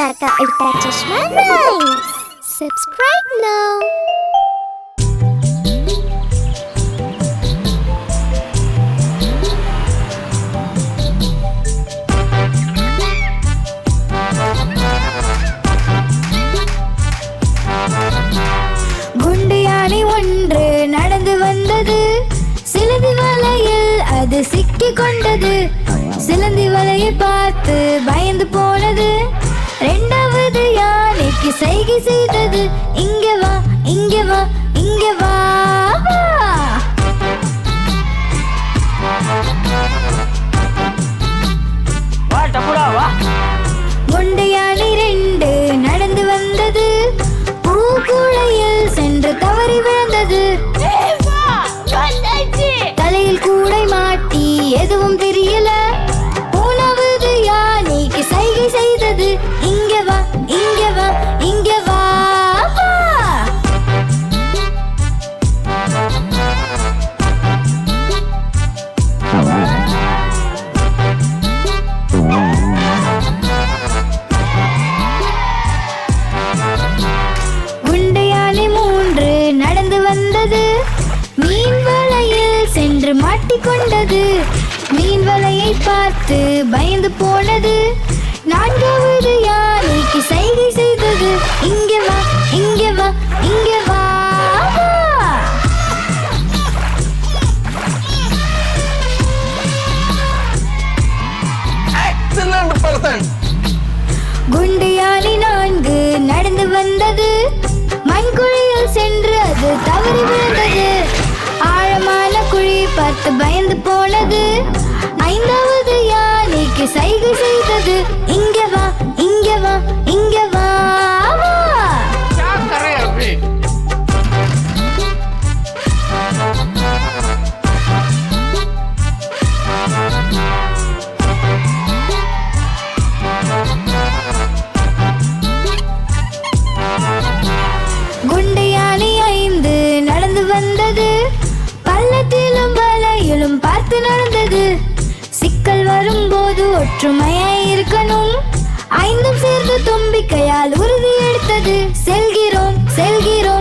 Tarka Ultra Chashma Subscribe now. ஒன்று நடந்து வந்தது. சிலந்தி வலையில் அது சிக்கி கொண்டது. சிலந்தி வலையை பார்த்து பயந்து போனது. ரெண்டாவது யானைக்கு சைகை செய்தது. இங்க வா இங்க வா இங்க வா. வா டப்புடா வா. மாட்டிக்கொண்டது மீன் வலையை பார்த்து பயந்து போனது. நான்காவது யானைக்கு சைகை செய்தது. இங்கே வா இங்கே வா இங்கே வா. குண்டு யானை நான்கு நடந்து வந்தது. மண்குழியில் சென்று அது தவறி விழுந்தது. பார்த்து பயந்து போனது. ஐந்தாவது யானைக்கு சைகை செய்தது. ஒற்றுமையை இருக்கணும். ஐந்தும் சேர்ந்து தும்பிக்கையால் உறுதி எடுத்தது செல்கிறோம் செல்கிறோம்.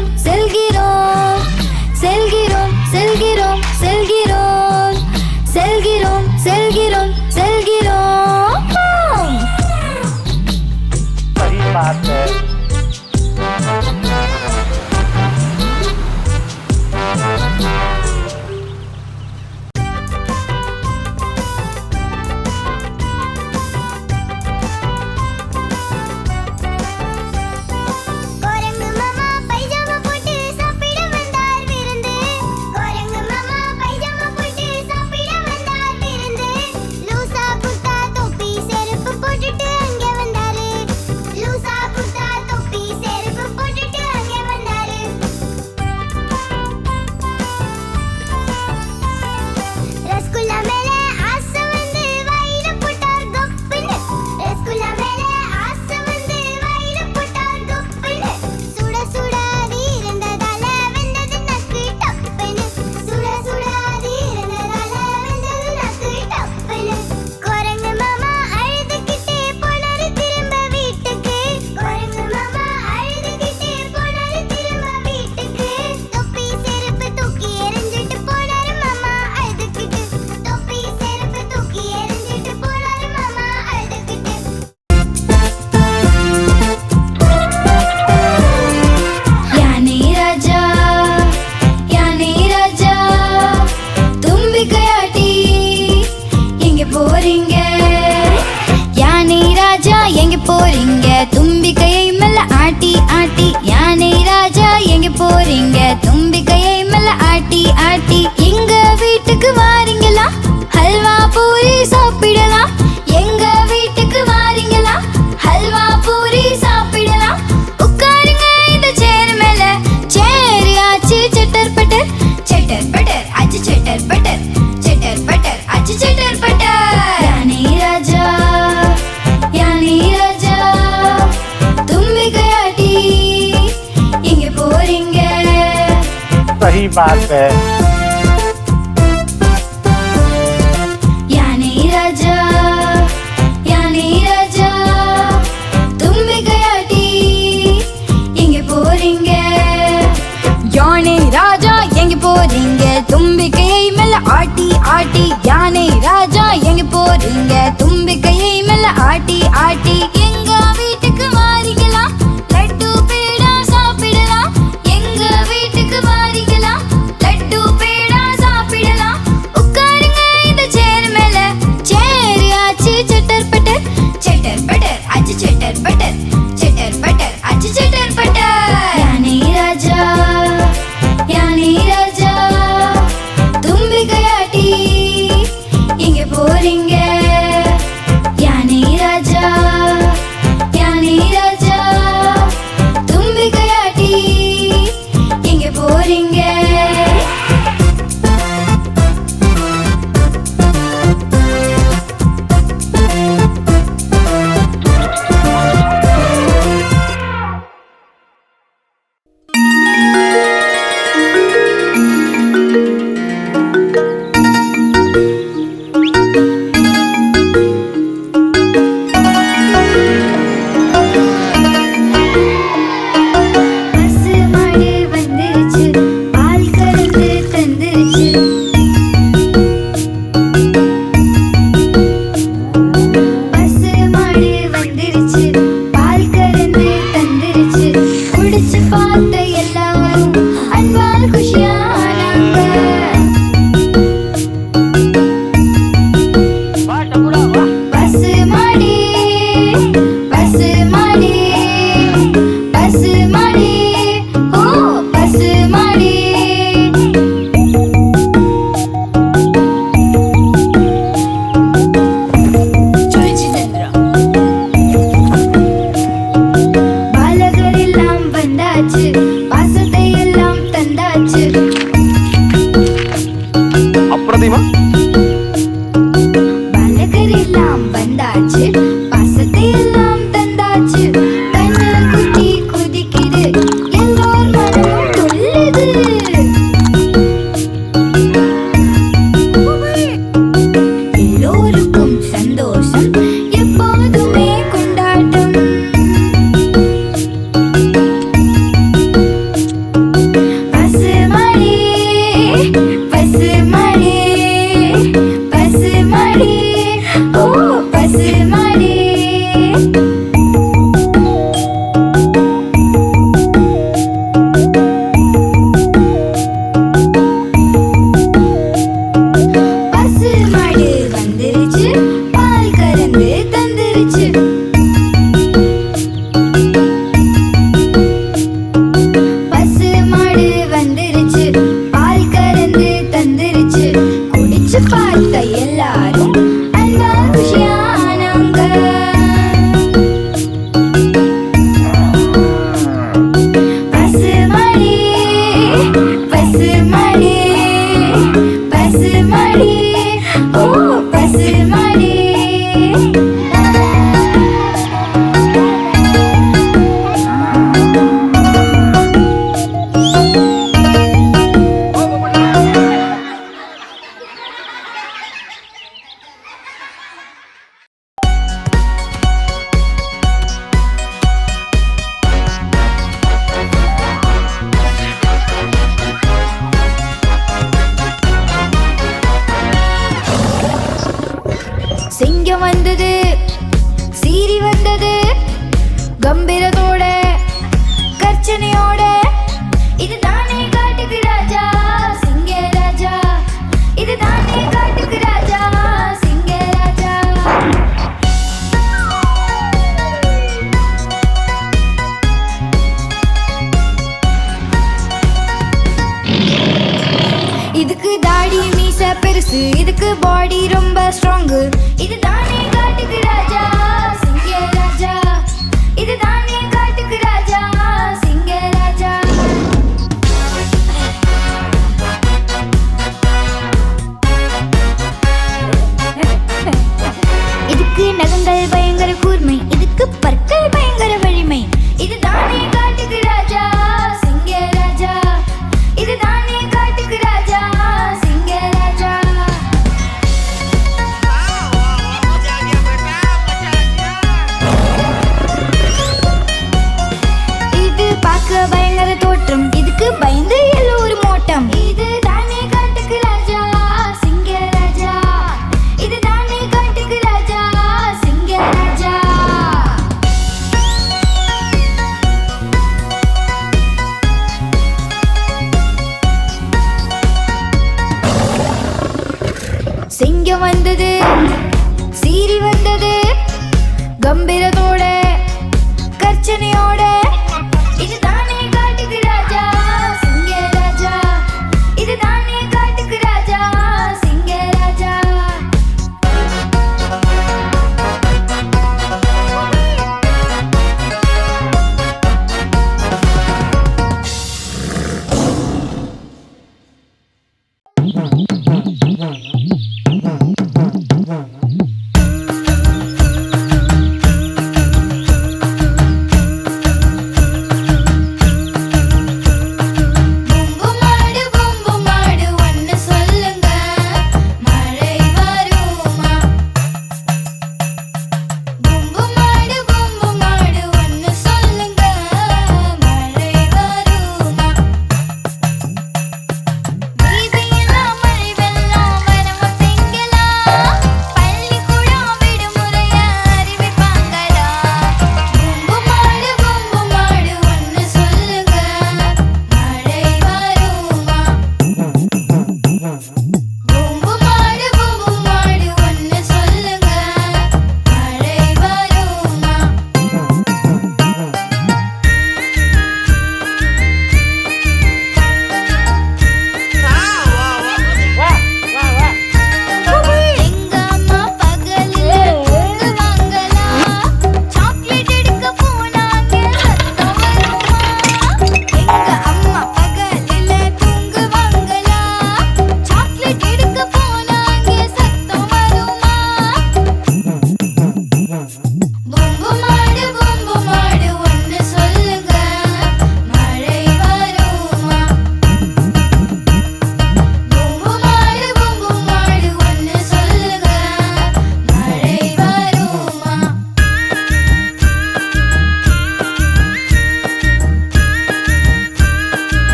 எட்டி பார்த்தேன் போறீங்க தும்பிக்கையை மேல ஆட்டி ஆட்டி யானை ராஜா எங்க போறீங்க தும்பிக்கையை மேல ஆட்டி ஆட்டி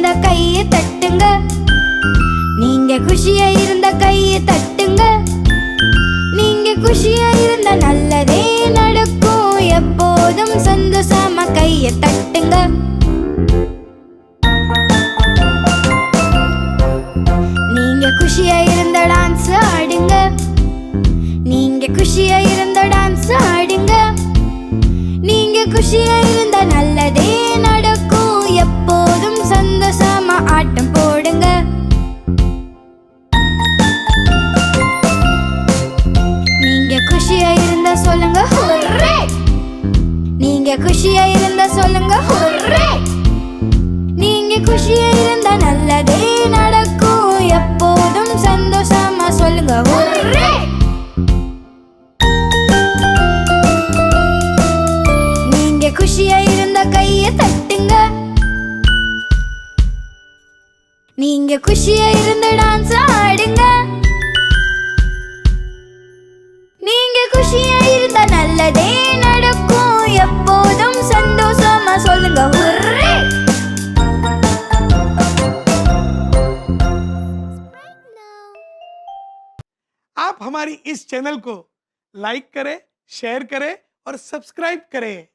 இருந்த கையை தட்டுங்க. நீங்க குஷியா இருந்த கையை தட்டுங்க. நீங்க குஷியா இருந்த நல்லதே நடக்கும். எப்போதும் சந்தோஷமா கையை தட்டுங்க. நீங்க குஷியா இருந்த டான்ஸ் ஆடுங்க. நீங்க குஷியா இருந்த டான்ஸ் ஆடுங்க. நீங்க குஷியா இருந்த நீங்க குஷியா இருந்த டான்ஸ் ஆடுங்க நீங்க குஷியா இருந்த நல்லதே நடக்கும் எப்போதும் சந்தோஷமா சொல்லுங்க ஹுர்ரே आप हमारी इस चैनल को लाइक करें शेयर करें और सब्सक्राइब करें